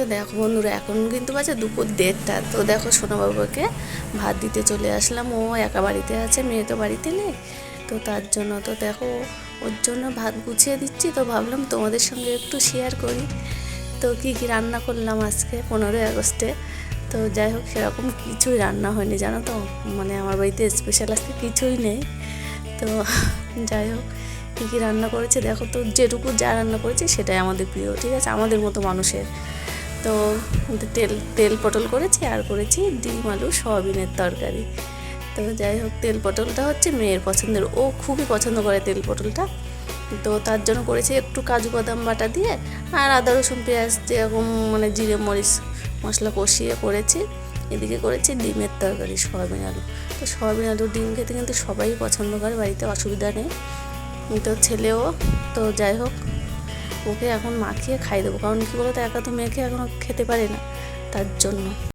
তো দেখো বন্ধুরা, এখন কিন্তু বাজে দুপুর দেড়টা। তো দেখো সোনাবাবুকে ভাত দিতে চলে আসলাম। ও একা বাড়িতে আছে, মেয়ে তো বাড়িতে নেই। তো তার জন্য তো দেখো, ওর জন্য ভাত গুছিয়ে দিচ্ছি। তো ভাবলাম তোমাদের সঙ্গে একটু শেয়ার করি। তো কী কী রান্না করলাম আজকে পনেরোই আগস্টে? তো যাই হোক, সেরকম কিছুই রান্না হয়নি, জানো তো? মানে আমার বাড়িতে স্পেশাল আজকে কিছুই নেই। তো যাই হোক, কী কী রান্না করেছে? দেখো তো যেটুকু যা রান্না করেছে সেটাই আমাদের প্রিয়, ঠিক আছে? আমাদের মতো মানুষের। তো তেল তেল পটল করেছি আর করেছি ডিম, আলু, সয়াবিনের তরকারি। তো যাই হোক, তেল পটলটা হচ্ছে মেয়ের পছন্দের। ও খুবই পছন্দ করে তেল পটলটা। তো তার জন্য করেছি একটু কাজু বাদাম বাটা দিয়ে আর আদা, রসুন, পেঁয়াজ যেরকম মানে জিরে, মরিচ মশলা কষিয়ে করেছি। এদিকে করেছি ডিমের তরকারি, সয়াবিন আলু। তো সয়াবিন আলু ডিম খেতে কিন্তু সবাই পছন্দ করে, বাড়িতে অসুবিধা নেই। তো ছেলেও, তো যাই হোক ওকে এখন মাখিয়ে খাই দেবো। কারণ কী বলতো, একা তো মেয়েকে এখনও খেতে পারে না, তার জন্য।